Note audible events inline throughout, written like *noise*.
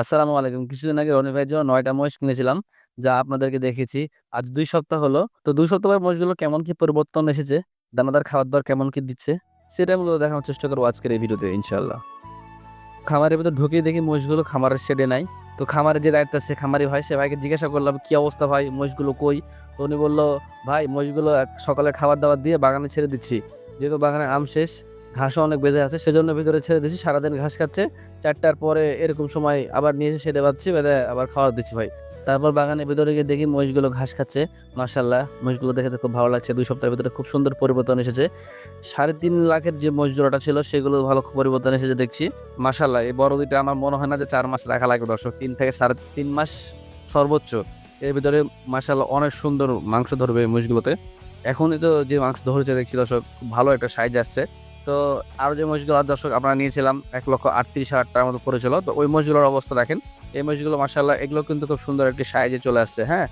আসসালামু আলাইকুম। কিছুদিন আগে রনি ভাইয়ের জন্য নয়টা মহিষ কিনেছিলাম, যা আপনাদেরকে দেখেছি আজ দুই সপ্তাহ হলো, তো দুই সপ্তাহ পর মহিষগুলো কেমন কি পরিবর্তন এসেছে, দানাদার খাবার দাবার কেমন কি দিচ্ছে সেটা মূলত দেখানোর চেষ্টা করব আজকের এই ভিডিওতে ইনশাল্লাহ খামারের ভিতরে ঢুকিয়ে দেখি মহিষগুলো খামারের শেডে নাই। তো খামারের যে দায়িত্ব আছে, খামারি ভাই, সে ভাইকে জিজ্ঞাসা করলাম, কি অবস্থা ভাই? মহিষগুলো কই? তো উনি বলল, ভাই, মহিষগুলো সকালে খাবার দাবার দিয়ে বাগানে ছেড়ে দিচ্ছি। যেহেতু বাগানে আম শেষ ঘাসও অনেক বেঁধে আছে, সেজন্য ভিতরে ছেড়ে দিচ্ছি সারাদিন ঘাস খাচ্ছে। চারটার পরে এরকম সময় আবার নিয়ে এসে সেটে পাচ্ছি বেঁধে আবার খাওয়া দিচ্ছি ভাই। তারপর বাগানের ভিতরে গিয়ে দেখি মহিষগুলো ঘাস খাচ্ছে। মাশাল্লাহ মহিষগুলো দেখে খুব ভালো লাগছে। দুই সপ্তাহের ভিতরে খুব সুন্দর পরিবর্তন এসেছে। সাড়ে তিন লাখের যে মহিষ জোড়াটা ছিল, সেগুলো ভালো পরিবর্তন এসেছে দেখছি। মাশাল্লাহ এই বড় দুইটা আমার মনে হয় না যে চার মাস রাখা লাগবে দর্শক। তিন থেকে সাড়ে তিন মাস সর্বোচ্চ। এর ভিতরে মাশাল্লাহ অনেক সুন্দর মাংস ধরবে মহিষগুলোতে। এখনই তো যে মাংস ধরেছে দেখছি দর্শক ভালো একটা সাইজ আসছে। তো আরও যে মহিষগুলো দর্শক আমরা নিয়েছিলাম, এক লক্ষ আটত্রিশ হাজার টাকার মতো পড়েছিল। তো ওই মহিষগুলোর অবস্থা দেখেন, এই মহিষগুলো মাসাল্লাহ এগুলো কিন্তু খুব সুন্দর একটি সাইজে চলে আসছে হ্যাঁ?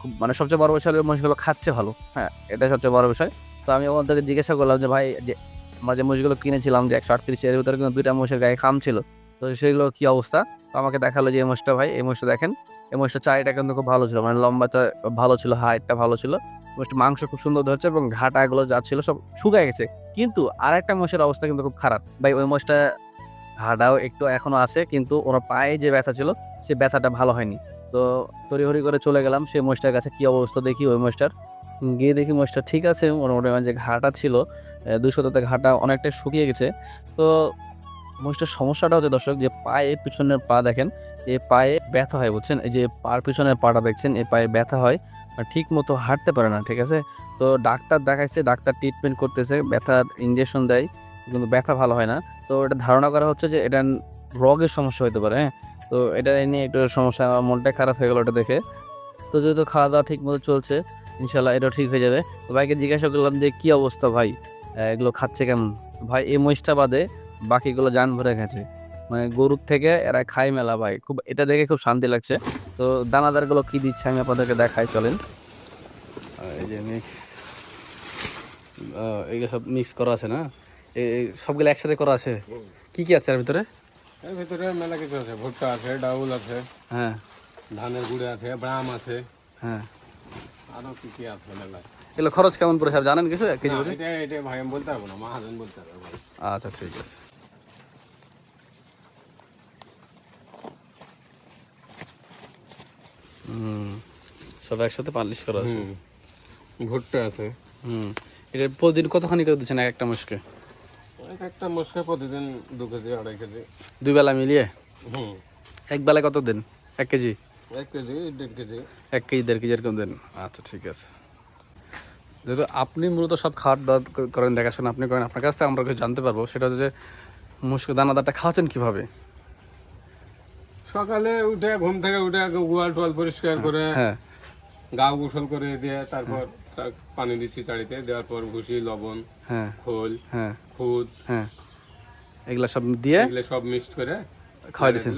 খুব মানে সবচেয়ে বড় বিষয় এই মহিষগুলো খাচ্ছে ভালো হ্যাঁ? এটা সবচেয়ে বড় বিষয়। তো আমি ওদেরকে জিজ্ঞাসা করলাম যে, ভাই, যে আমরা যে মহিষগুলো কিনেছিলাম যে একশো আটত্রিশ, এর ভিতরে কিন্তু দুইটা মহিষের গায়ে খাম ছিল। তো সেগুলো কী অবস্থা? তো আমাকে দেখাল যে, এই মহিষটা ভাই, এই মহিষটা দেখেন, এই মহিষটা চারিটা কিন্তু খুব ভালো ছিল মানে লম্বাটা ভালো ছিল, হাইটটা ভালো ছিল। মহিষটা মাংস খুব সুন্দর ধরছে এবং ঘাটাগুলো যা ছিল সব শুকায় গেছে। কিন্তু আর একটা মোষের অবস্থা কিন্তু খুব খারাপ। ভাই, ওই মোষটা হাড়াও একটু এখনও আছে, কিন্তু ওর পায়ে যে ব্যথা ছিল, সে ব্যথাটা ভালো হয়নি। তো তড়িহড়ি করে চলে গেলাম, সেই মোষটার কাছে কি অবস্থা দেখি ওই মোষটার গিয়ে দেখি মোষটা ঠিক আছে, মোটামুটি যে ঘাটা ছিল দুশোতে ঘাটা অনেকটাই শুকিয়ে গেছে। তো মোষটার সমস্যাটা হচ্ছে দর্শক, যে পায়ে পিছনের পা দেখেন এই পায়ে ব্যথা হয়, বুঝছেন? এই যে পার পিছনের পাটা দেখছেন এই পায়ে ব্যথা হয়। ঠিক মতো হাঁটতে পারে না, ঠিক আছে? তো ডাক্তার দেখাইছে, ডাক্তার ট্রিটমেন্ট করতেছে, ব্যথার ইঞ্জেকশন দেয়, কিন্তু ব্যথা ভালো হয় না। তো এটা ধারণা করা হচ্ছে যে এটা রগের সমস্যা হতে পারে হ্যাঁ? তো এটা নিয়ে একটু সমস্যা, আমার মনটাই খারাপ হয়ে গেলো ওটা দেখে। তো যেহেতু খাওয়া দাওয়া ঠিক মতো চলছে ইনশাল্লাহ এটা ঠিক হয়ে যাবে। তো ভাইকে জিজ্ঞাসা করলাম যে, কী অবস্থা ভাই? এগুলো খাচ্ছে কেমন? ভাই, এই মহিষটা বাদে বাকিগুলো জান ভরে গেছে। মানে গরুর থেকে এরা খায় মেলা ভাই। খুব, এটা দেখে খুব শান্তি লাগছে। তো দানাদারগুলো কি দিচ্ছে আমি আপনাদেরকে দেখাই চলেন। এই যে মিক্স এগুলো সব মিক্স করা আছে না? সবগুলো একসাথে করা আছে? কি কি আছে এর ভিতরে? এর ভিতরে মেলা কিছু আছে। ভুট্টা আছে ডাউল আছে হ্যাঁ। ধানের গুঁড়ে আছে ব্রাম আছে। হ্যাঁ। আরও কি কি আছে মেলা এগুলো খরচ কেমন পড়েছে আপনি জানেন কিছু এক কেজি এটা এটা ভাই আমি বলতে পারব না মহাজন বলতে পারব। আচ্ছা ঠিক আছে। সব একসাথে পালিশ করা আছে। ভুট্টা আছে। হুম। এটা প্রতিদিন কতখানি করে দিচ্ছেন এক একটা মুশকে? এক একটা মশকা প্রতিদিন দু কেজি আড়াই কেজি। দুই বেলা মিলিয়ে? হুম। এক বেলায় কত দিন? এক কেজি? এক কেজি দেড় কেজি। এক কেজি দেড় কেজি এরকম দেন। আচ্ছা ঠিক আছে। যেহেতু আপনি মূলত সব খাওয়ার দাওয়া করেন দেখাশোনা আপনি করেন আপনার কাছ থেকে আমরা কিছু জানতে পারব। সেটা হচ্ছে যে মুশক দানাদারটা খাওয়াচ্ছেন কীভাবে? সকালে উঠে ঘুম থেকে উঠে আগে গোয়াল টোয়াল পরিষ্কার করে হ্যাঁ। গা গোসল করে দিয়ে তারপর পানি দিচ্ছি চাড়িতে দেওয়ার পর ভুসি লবণ হ্যাঁ। খোল হ্যাঁ। খুদ হ্যাঁ। এগুলা সব দিয়ে এগুলো সব মিক্সড করে খাওয়াই দিচ্ছেন।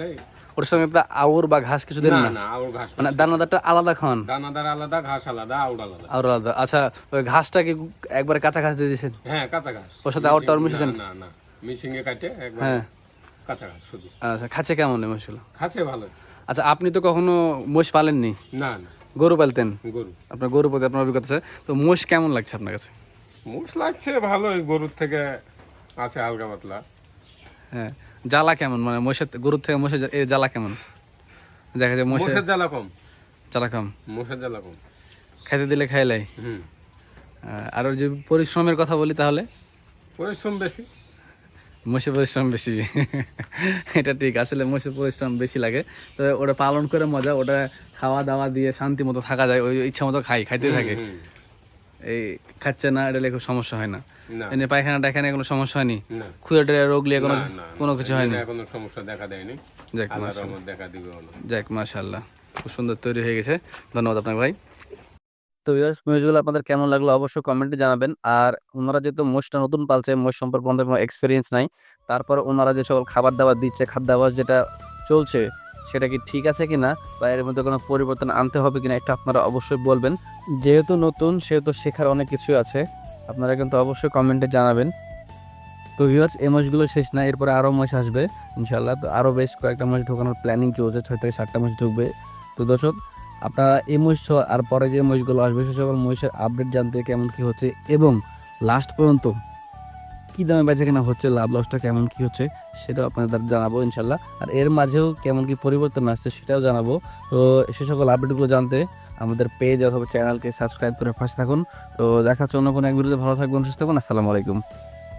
ওর সঙ্গে আপনার আউর বা ঘাস কিছু দেন না আউর ঘাস মানে দানাদারটা আলাদা খাওয়ান? দানাদার আলাদা ঘাস আলাদা আউট আলাদা। আউর আলাদা। আচ্ছা ওই ঘাসটা কি একবারে কাঁচা ঘাস দিয়ে দিয়েছেন হ্যাঁ কাঁচা ঘাস। ওর সাথে আউটটা আউট না, মিশিয়েছেন না না। মিশিং এ কাটে একবার হ্যাঁ। কাঁচা ঘাস শুধু। আচ্ছা খাচ্ছে কেমন মশলা? খাচ্ছে ভালো। আচ্ছা আপনি তো কখনো মোষ পালেননি? না না। গরু পালতেন? গরু। আপনার গরু প্রতি আপনার অভিজ্ঞতা আছে। তো মোষ কেমন লাগছে আপনার কাছে? মুখ লাগছে ভালোই গরুর থেকে আছে হালকা পাতলা। হ্যাঁ জ্বালা কেমন? মানে মোষের গরুর থেকে মোষের জ্বালা কেমন? দেখা যায় মোষের মোষের জ্বালা কম। জ্বালা কম? মোষের জ্বালা কম। খাইতে দিলে খাইলাই? হুম। আর যদি পরিশ্রমের কথা বলি তাহলে? পরিশ্রম বেশি। মোষের পরিশ্রম বেশি। *laughs* এটা ঠিক আসলে মোষের পরিশ্রম বেশি লাগে। তো ওটা পালন করে মজা ওটা খাওয়া দাওয়া দিয়ে শান্তি মতো থাকা যায় ওই ইচ্ছা মতো খাই খাইতে থাকে। এই খাচ্ছে না এটা খুব সমস্যা হয় না। এনে পায়খানা টায়খানা কোনো সমস্যা হয়নি? না। ক্ষুদে রোগ লিয়ে কোনো কোনো কিছু হয়নি? এখনও সমস্যা দেখা দেয়নি। যাক দেখা দিবে যাক মাশাআল্লাহ। খুব সুন্দর তৈরি হয়ে গেছে। ধন্যবাদ আপনাকে ভাই। তো ভিউয়ার্স মিউজিকগুলো আপনাদের কেমন লাগল অবশ্যই কমেন্টে জানাবেন। আর ওনারা যেহেতু মোষটা নতুন পালছে, মোষ সম্পর্কে আমাদের কোনো এক্সপিরিয়েন্স নাই, তারপর ওনারা যে সকল খাবার দাবার দিচ্ছে খাদ্যাভাস যেটা চলছে, সেটা কি ঠিক আছে কিনা বা এর মধ্যে কোনো পরিবর্তন আনতে হবে কিনা এটা আপনারা অবশ্যই বলবেন। যেহেতু নতুন, সেহেতু শেখার অনেক কিছু আছে, আপনারা কিন্তু অবশ্যই কমেন্টে জানাবেন। তো ভিউয়ার্স এই মহিষগুলো শেষ না, এরপরে আরও মহিষ আসবে ইনশাল্লাহ তো আরও বেশ কয়েকটা মহিষ ঢোকানোর প্ল্যানিং চলছে, ছয় থেকে সাতটা মহিষ ঢুকবে। তো দর্শক আপনারা এই মহিষ আর পরে যে মহিষগুলো আসবে, সে সকল মহিষের আপডেট জানতে কেমন কী হচ্ছে এবং লাস্ট পর্যন্ত কী দামে বেচা কেনা হচ্ছে লাভ লসটা কেমন কী হচ্ছে, সেটাও আপনাদের জানাব ইনশাল্লাহ। আর এর মাঝেও কেমন কি পরিবর্তন আসছে, সেটাও জানাব। তো সে সকল আপডেটগুলো জানতে আমাদের পেজ অথবা চ্যানেলকে সাবস্ক্রাইব করে পাশে থাকুন। তো দেখা হচ্ছে অন্য কোনো এক ভিডিওতে ভালো থাকবেন, সুস্থ থাকুন, আসসালামু আলাইকুম।